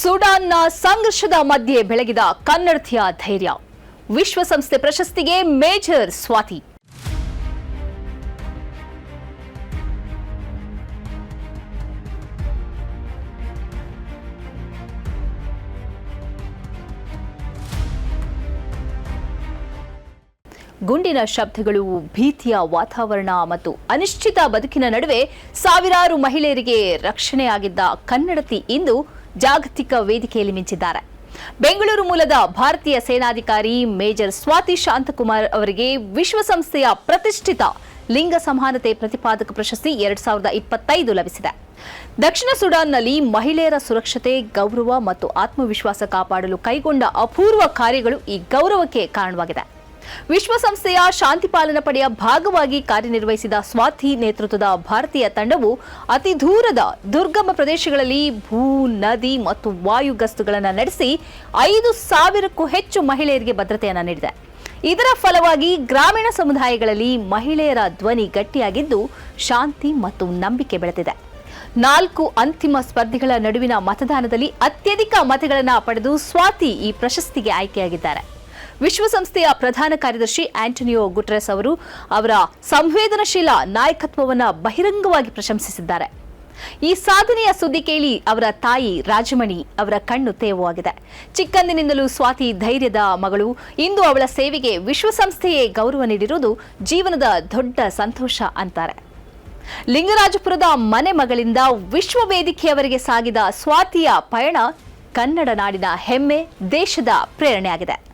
ಸುಡಾನ್ನ ಸಂಘರ್ಷದ ಮಧ್ಯೆ ಬೆಳಗಿದ ಕನ್ನಡತಿಯ ಧೈರ್ಯ. ವಿಶ್ವಸಂಸ್ಥೆ ಪ್ರಶಸ್ತಿಗೆ ಮೇಜರ್ ಸ್ವಾತಿ. ಗುಂಡಿನ ಶಬ್ದಗಳು, ಭೀತಿಯ ವಾತಾವರಣ ಮತ್ತು ಅನಿಶ್ಚಿತ ಬದುಕಿನ ನಡುವೆ ಸಾವಿರಾರು ಮಹಿಳೆಯರಿಗೆ ರಕ್ಷಣೆಯಾಗಿದ್ದ ಕನ್ನಡತಿ ಇಂದು ಜಾಗತಿಕ ವೇದಿಕೆಯಲ್ಲಿ ಮಿಂಚಿದ್ದಾರೆ. ಬೆಂಗಳೂರು ಮೂಲದ ಭಾರತೀಯ ಸೇನಾಧಿಕಾರಿ ಮೇಜರ್ ಸ್ವಾತಿ ಶಾಂತಕುಮಾರ್ ಅವರಿಗೆ ವಿಶ್ವಸಂಸ್ಥೆಯ ಪ್ರತಿಷ್ಠಿತ ಲಿಂಗ ಸಮಾನತೆ ಪ್ರತಿಪಾದಕ ಪ್ರಶಸ್ತಿ ಎರಡ್ ಸಾವಿರದ ಇಪ್ಪತ್ತೈದು ಲಭಿಸಿದೆ. ದಕ್ಷಿಣ ಸುಡಾನ್ನಲ್ಲಿ ಮಹಿಳೆಯರ ಸುರಕ್ಷತೆ, ಗೌರವ ಮತ್ತು ಆತ್ಮವಿಶ್ವಾಸ ಕಾಪಾಡಲು ಕೈಗೊಂಡ ಅಪೂರ್ವ ಕಾರ್ಯಗಳು ಈ ಗೌರವಕ್ಕೆ ಕಾರಣವಾಗಿದೆ. ವಿಶ್ವಸಂಸ್ಥೆಯ ಶಾಂತಿ ಪಾಲನಾ ಪಡೆಯ ಭಾಗವಾಗಿ ಕಾರ್ಯನಿರ್ವಹಿಸಿದ ಸ್ವಾತಿ ನೇತೃತ್ವದ ಭಾರತೀಯ ತಂಡವು ಅತಿ ದೂರದ ದುರ್ಗಮ ಪ್ರದೇಶಗಳಲ್ಲಿ ಭೂ, ನದಿ ಮತ್ತು ವಾಯು ಗಸ್ತುಗಳನ್ನು ನಡೆಸಿ ಐದು ಸಾವಿರಕ್ಕೂ ಹೆಚ್ಚು ಮಹಿಳೆಯರಿಗೆ ಭದ್ರತೆಯನ್ನು ನೀಡಿದೆ. ಇದರ ಫಲವಾಗಿ ಗ್ರಾಮೀಣ ಸಮುದಾಯಗಳಲ್ಲಿ ಮಹಿಳೆಯರ ಧ್ವನಿ ಗಟ್ಟಿಯಾಗಿದ್ದು ಶಾಂತಿ ಮತ್ತು ನಂಬಿಕೆ ಬೆಳೆದಿದೆ. ನಾಲ್ಕು ಅಂತಿಮ ಸ್ಪರ್ಧಿಗಳ ನಡುವಿನ ಮತದಾನದಲ್ಲಿ ಅತ್ಯಧಿಕ ಮತಗಳನ್ನು ಪಡೆದು ಸ್ವಾತಿ ಈ ಪ್ರಶಸ್ತಿಗೆ ಆಯ್ಕೆಯಾಗಿದ್ದಾರೆ. ವಿಶ್ವಸಂಸ್ಥೆಯ ಪ್ರಧಾನ ಕಾರ್ಯದರ್ಶಿ ಆಂಟನಿಯೋ ಗುಟ್ರೆಸ್ ಅವರು ಅವರ ಸಂವೇದನಶೀಲ ನಾಯಕತ್ವವನ್ನು ಬಹಿರಂಗವಾಗಿ ಪ್ರಶಂಸಿಸಿದ್ದಾರೆ. ಈ ಸಾಧನೆಯ ಸುದ್ದಿ ಕೇಳಿ ಅವರ ತಾಯಿ ರಾಜಮಣಿ ಅವರ ಕಣ್ಣು ತೇವವಾಗಿದೆ. ಚಿಕ್ಕಂದಿನಿಂದಲೂ ಸ್ವಾತಿ ಧೈರ್ಯದ ಮಗಳು. ಇಂದು ಅವಳ ಸೇವೆಗೆ ವಿಶ್ವಸಂಸ್ಥೆಯೇ ಗೌರವ ನೀಡಿರುವುದು ಜೀವನದ ದೊಡ್ಡ ಸಂತೋಷ ಅಂತಾರೆ. ಲಿಂಗರಾಜಪುರದ ಮನೆ ಮಗಳಿಂದ ವಿಶ್ವ ವೇದಿಕೆಯವರೆಗೆ ಸಾಗಿದ ಸ್ವಾತಿಯ ಪಯಣ ಕನ್ನಡ ನಾಡಿನ ಹೆಮ್ಮೆ, ದೇಶದ ಪ್ರೇರಣೆಯಾಗಿದೆ.